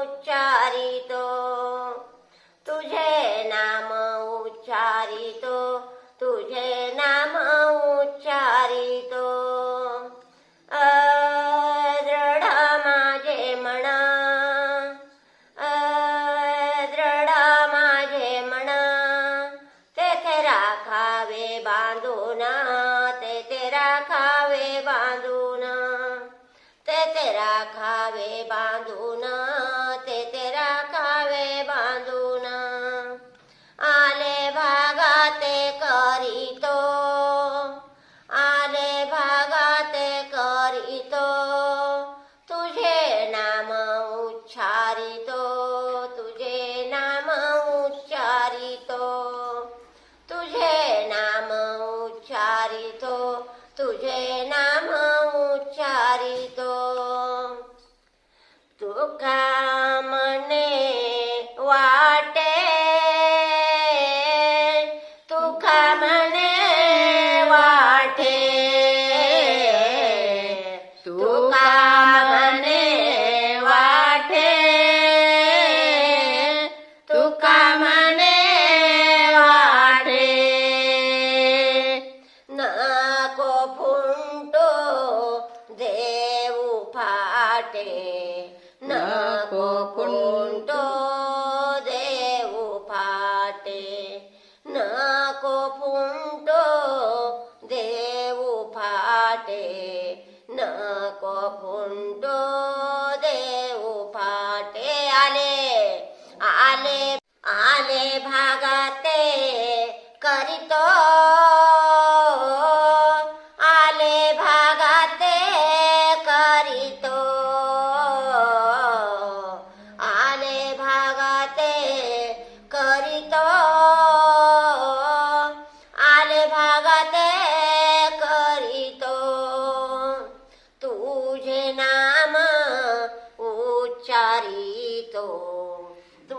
उच्चारितो. तुझे नाम उच्चारितो. तुझे नाम उच्चारितो. उच्चारितो तुझे नाम उच्चारितो. तुझे नाम उच्चारितो तुझे नाम फाटे नको फुंटो देऊ फाटे नको फुंटो देऊ फाटे नको फुंटो देऊ फाटे आले आले आले भागाते करीतो उच्चारितो